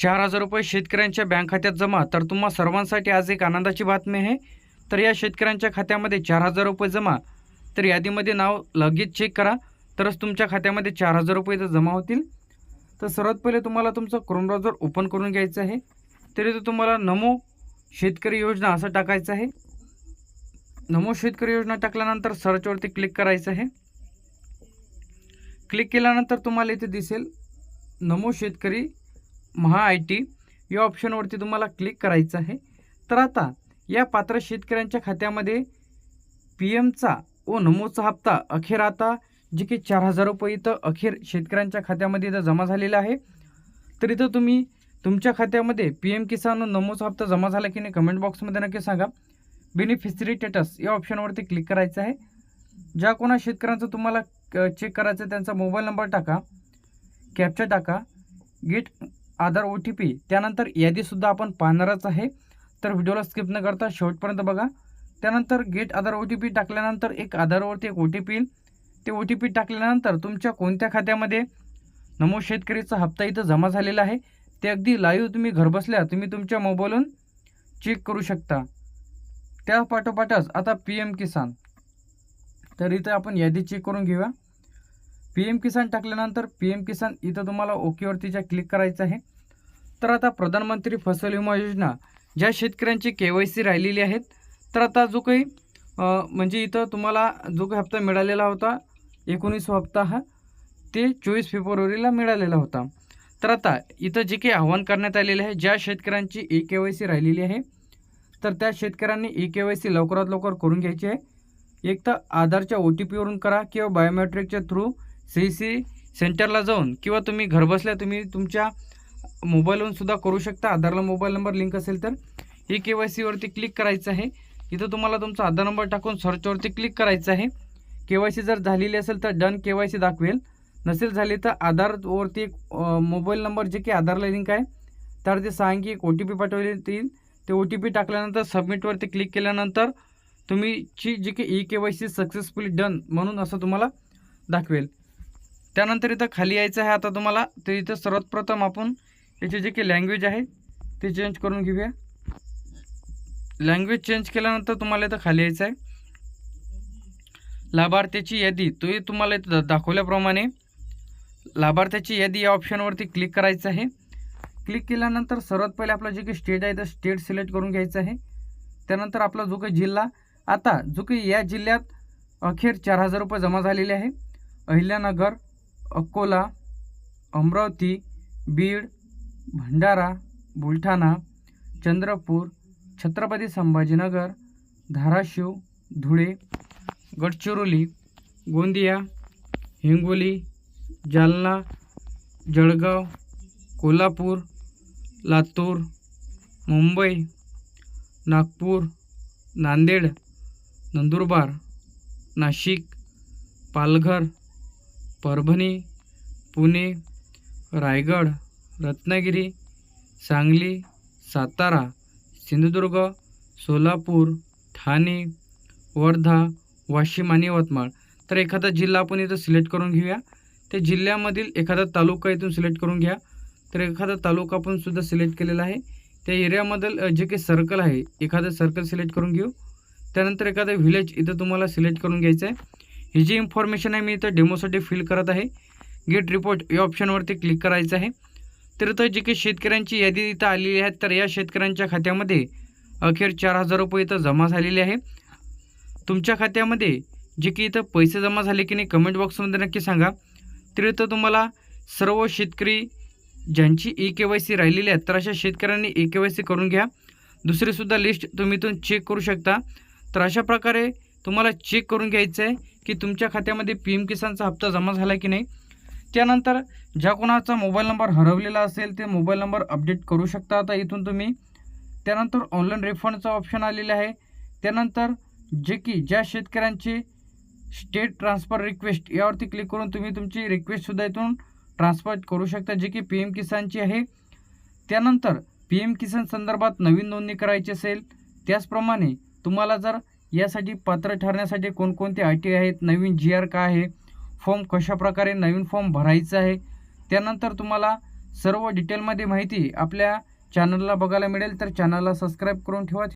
चार हजार रुपये शेतकऱ्यांच्या बँक खात्यात जमा. तर तुम्हा सर्वांसाठी आज एक आनंदाची बातमी आहे. तर या शेतकऱ्यांच्या खात्यामध्ये चार हजार रुपये जमा. तर यादीमध्ये नाव लगेच चेक करा. तरच तुमच्या खात्यामध्ये चार हजार रुपये जर जमा होतील. तर सर्वात पहिले तुम्हाला तुमचं क्रोम ब्राउझर ओपन करून घ्यायचं आहे. तर तो तुम्हाला नमो शेतकरी योजना असं टाकायचं आहे. नमो शेतकरी योजना टाकल्यानंतर सर्चवरती क्लिक करायचं आहे. क्लिक केल्यानंतर तुम्हाला इथे दिसेल नमो शेतकरी महा आय टी या ऑप्शनवरती तुम्हाला क्लिक करायचं आहे. तर आता या पात्र शेतकऱ्यांच्या खात्यामध्ये पी एमचा व नमोचा हप्ता अखेर आता जे की चार हजार रुपये इथं अखेर शेतकऱ्यांच्या खात्यामध्ये इथं जमा झालेला आहे. तर इथं तुम्ही तुमच्या खात्यामध्ये पी एम किसान नमोचा हप्ता जमा झाला की नाही कमेंट बॉक्समध्ये नक्की सांगा. बेनिफिशरी स्टेटस या ऑप्शनवरती क्लिक करायचं आहे. ज्या कोणा शेतकऱ्यांचं तुम्हाला चेक करायचं त्यांचा मोबाईल नंबर टाका. कॅप्चा टाका. Get Aadhaar O T P त्यानंतर यादीसुद्धा आपण पाहणारच आहे. तर व्हिडिओला स्किप न करता शेवटपर्यंत बघा. त्यानंतर get Aadhaar O T P टाकल्यानंतर एक आधारवरती एक ओ टी पी येईल ते ओ टी पी टाकल्यानंतर तुमच्या कोणत्या खात्यामध्ये नमो शेतकरीचा हप्ता इथं जमा झालेला आहे ते अगदी लाईव्ह तुम्ही घरबसल्या तुम्ही तुमच्या मोबाईलवरून चेक करू शकता. त्या पाठोपाठच आता पी एम किसान तर इथं आपण यादी चेक करून घेऊया. पी एम किसान टाकल्यानंतर पी एम किसान इथं तुम्हाला ओकेवरतीच्या क्लिक करायचं आहे. तर आता प्रधानमंत्री फसल विमा योजना ज्या शेतकऱ्यांची के वाय सी राहिलेली आहेत तर आता जो काही म्हणजे इथं तुम्हाला जो काही हप्ता मिळालेला होता एकोणीस हप्ता हा ते चोवीस फेब्रुवारीला मिळालेला होता. तर आता इथं जे काही आव्हान करण्यात आलेले आहे ज्या शेतकऱ्यांची ए के वाय सी राहिलेली आहे तर त्या शेतकऱ्यांनी ई के वाय सी लवकरात लवकर करून घ्यायची आहे. एक तर आधारच्या ओ टी पीवरून करा किंवा बायोमेट्रिकच्या थ्रू सी सी सेंटरला जाऊन किंवा तुम्ही घरबसल्या तुम्ही तुमच्या मोबाईलवरून सुद्धा करू शकता. आधारला मोबाईल नंबर लिंक असेल तर. ई के वाय सीवरती क्लिक करायचं आहे. इथं तुम्हाला तुमचा आधार नंबर टाकून सर्चवरती क्लिक करायचं आहे. के वाय सी जर झालेली असेल तर डन के वाय सी दाखवेल. नसेल झाली तर आधारवरती एक मोबाईल नंबर जे की आधारला लिंक आहे. तर ते सांग की एक ओ टी पी पाठवली येईल ते ओ टी पी टाकल्यानंतर सबमिटवरती क्लिक केल्यानंतर तुम्हीची जी की E K Y C successfully done म्हणून असं तुम्हाला दाखवेल. त्यानंतर इथं खाली यायचं आहे आता तुम्हाला. तर इथं सर्वात प्रथम आपण याची जे काही लँग्वेज आहे ते चेंज करून घेऊया. लँग्वेज चेंज केल्यानंतर तुम्हाला इथं खाली यायचं आहे. लाभार्थ्याची यादी तो तुम्हाला इथं दाखवल्याप्रमाणे लाभार्थ्याची यादी या ऑप्शनवरती क्लिक करायचं आहे. क्लिक केल्यानंतर सर्वात पहिले आपला जे काही स्टेट आहे तर स्टेट सिलेक्ट करून घ्यायचं आहे. त्यानंतर आपला जो काही जिल्हा आता जो काही या जिल्ह्यात अखेर चार हजार रुपये जमा झालेले आहे. अहिल्यानगर अकोला अमरावती बीड भंडारा बुलढाणा चंद्रपूर छत्रपती संभाजीनगर धाराशिव धुळे गडचिरोली गोंदिया हिंगोली जालना जळगाव कोल्हापूर लातूर मुंबई नागपूर नांदेड नंदुरबार नाशिक पालघर परभणी पुणे रायगड रत्नागिरी सांगली सातारा सिंधुदुर्ग सोलापूर ठाणे वर्धा वाशिम आणि यवतमाळ. तर एखादा जिल्हा आपण इथं सिलेक्ट करून घेऊया. त्या जिल्ह्यामधील एखादा तालुका इथून सिलेक्ट करून घ्या. तर एखादा तालुका आपण सुद्धा सिलेक्ट केलेला आहे. त्या एरियामधील जे काही सर्कल आहे एखादं सर्कल सिलेक्ट करून घेऊ. त्यानंतर एखादं व्हिलेज इथं तुम्हाला सिलेक्ट करून घ्यायचं आहे. ही जी इन्फॉर्मेशन आहे मी इथं डेमोसाठी फिल करत आहे. गेट रिपोर्ट या ऑप्शनवरती क्लिक करायचं आहे. तर इथं जे काही शेतकऱ्यांची यादी इथं आलेली आहे. तर या शेतकऱ्यांच्या खात्यामध्ये अखेर चार हजार रुपये इथं जमा झालेले आहे. तुमच्या खात्यामध्ये जे की इथं पैसे जमा झाले की नाही कमेंट बॉक्समध्ये नक्की सांगा. तर इथं तुम्हाला सर्व शेतकरी ज्यांची ई के वाय सी राहिलेली आहे तर अशा शेतकऱ्यांनी ई के वाय सी करून घ्या. दुसरीसुद्धा लिस्ट तुम्ही इथून चेक करू शकता. तर अशा प्रकारे तुम्हाला चेक करून घ्यायचं आहे की तुमच्या खात्यामध्ये पी एम किसानचा हप्ता जमा झाला की नाही. त्यानंतर ज्या कोणाचा मोबाईल नंबर हरवलेला असेल ते मोबाईल नंबर अपडेट करू शकता आता इथून तुम्ही. त्यानंतर ऑनलाईन रिफंडचं ऑप्शन आलेलं आहे. त्यानंतर जे की ज्या शेतकऱ्यांची स्टेट ट्रान्सफर रिक्वेस्ट यावरती क्लिक करून तुम्ही तुमची रिक्वेस्टसुद्धा इथून ट्रान्सफर करू शकता जे की पी एम किसानची आहे. त्यानंतर पी एम किसान संदर्भात नवीन नोंदणी करायची असेल त्याचप्रमाणे तुम्हाला जर यासाठी पात्र ठरण्यासाठी कोणकोणते टी आहेत नवीन जी आर का आहे फॉर्म कशाप्रकारे नवीन फॉर्म भरायचा आहे त्यानंतर तुम्हाला सर्व डिटेलमध्ये माहिती आपल्या चॅनलला बघायला मिळेल. तर चॅनलला सबस्क्राईब करून ठेवा.